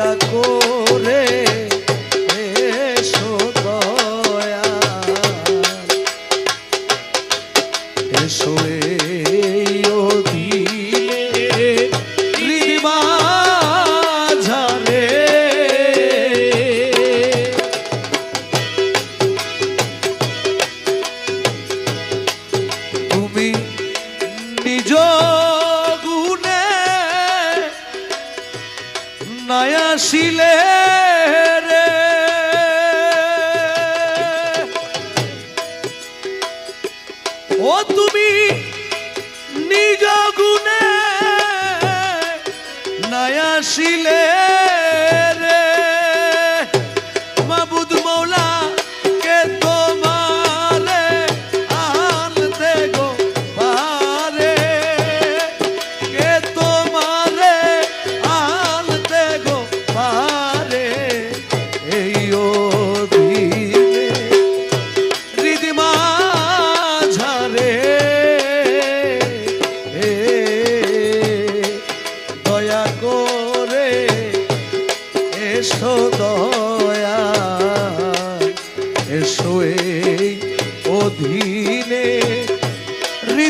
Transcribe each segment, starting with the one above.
দয়া করে তুমি নিজ গুণে নয়াশিলে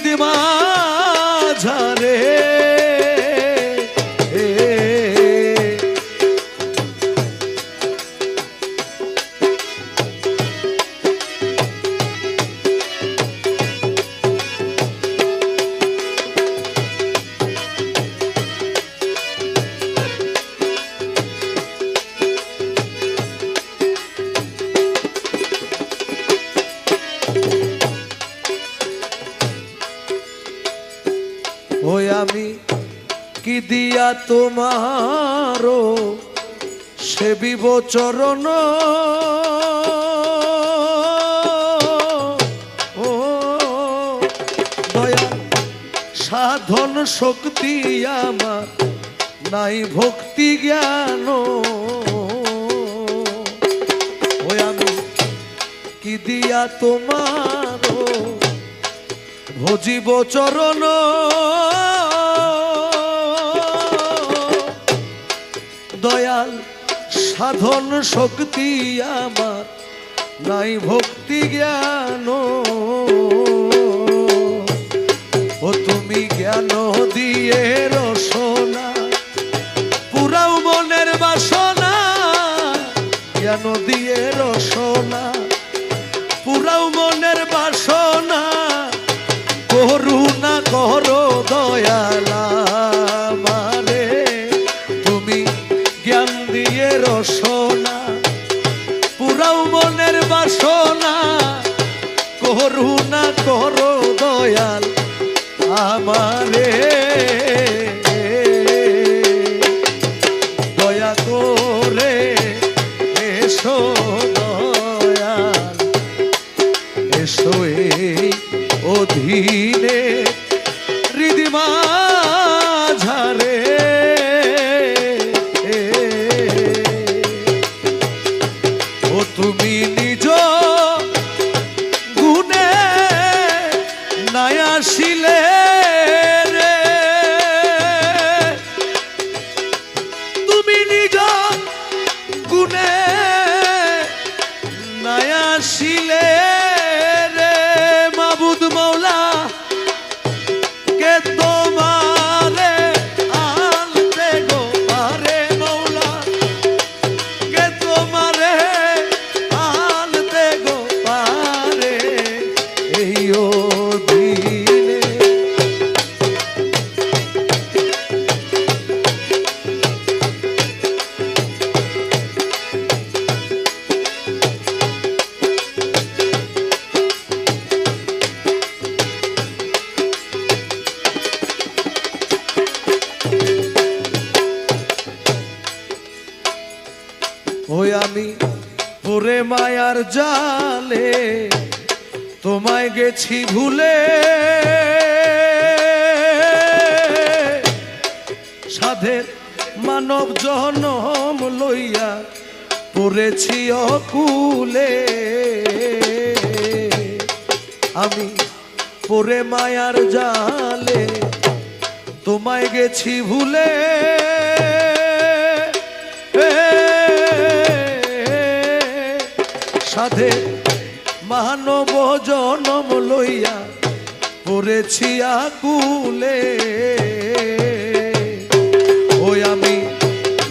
ঝারে এ কি দিয়া তোমারও সেবিব চরণ? ও সাধন শক্তি আমার, নাই ভক্তি জ্ঞান। ওই আমি কি দিয়া তোমারও ভজিব চরণ? দয়াল সাধন শক্তি আমার, নাই ভক্তি জ্ঞান। ও তুমি জ্ঞান দিয়ে রসনা, পুরাও মনের বাসনা, জ্ঞান দিয়ে রসনা, পুরাও মনের বাসনা, করুণা করো দয়ালা। বাসনা। করুণা করো দয়াল আমারে। দয়া করে এসো দয়াল। এসো এই অধীনে নায়াসিলে ওই আমি পরে মায়ার জালে, তোমায় গেছি ভুলে। সাধের মানব জনম লইয়া পড়েছি অকুলে। আমি পরে মায়ার জালে, তোমায় গেছি ভুলে। সাধে মানব জনম লইয়া পড়েছি আকুলে। ওই আমি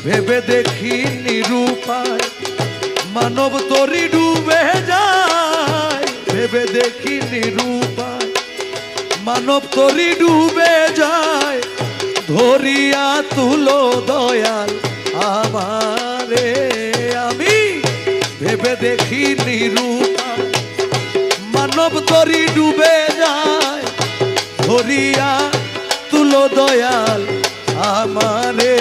ভেবে দেখি নিরূপায় মানব তরি ডুবে যায়। ভেবে দেখি নিরূপায় মানব তরি ডুবে যায়। ধরিয়া তুলো দয়াল আমারে। আমি ভেবে দেখি নিরূপা মানব তরি ডুবে যায় ধরিয়া তুলো দয়াল আমারে।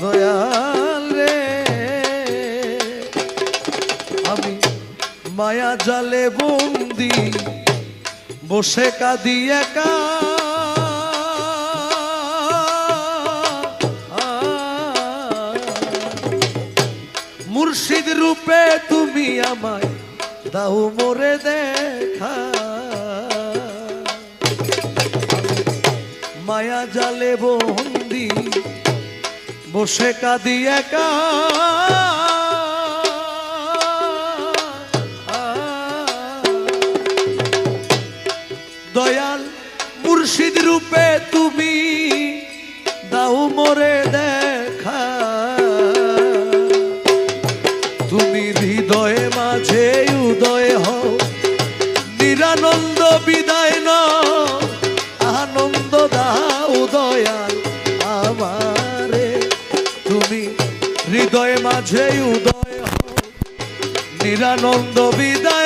দয়াল আমি মায়া জালে বন্দি, বসে কাঁদি একা। মুর্শিদ রূপে তুমি আমায় দাও মোরে দেখা। মায়া জালে বন্দি, বসে কাঁদি একা। দয়াল মুর্শিদ রূপে তুমি দাও মোরে দেখা। তুমি হৃদয়ে মাঝে উদয় হও, নিরানন্দ বিদায় ন হৃদয়ে মাঝে উদয় নিরানন্দ বিদায়।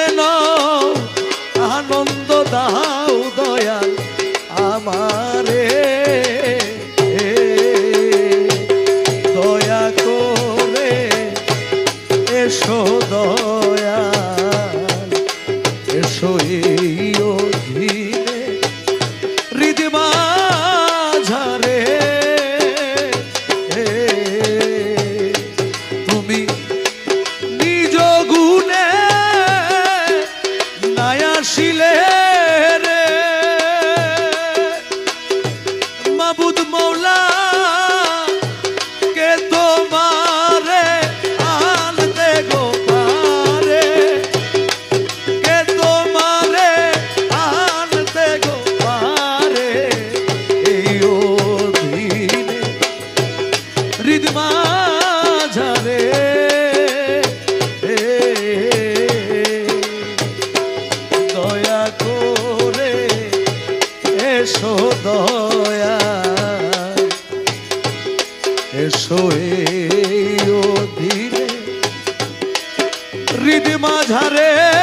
এসো এই অধীরে হৃদমা ঝারে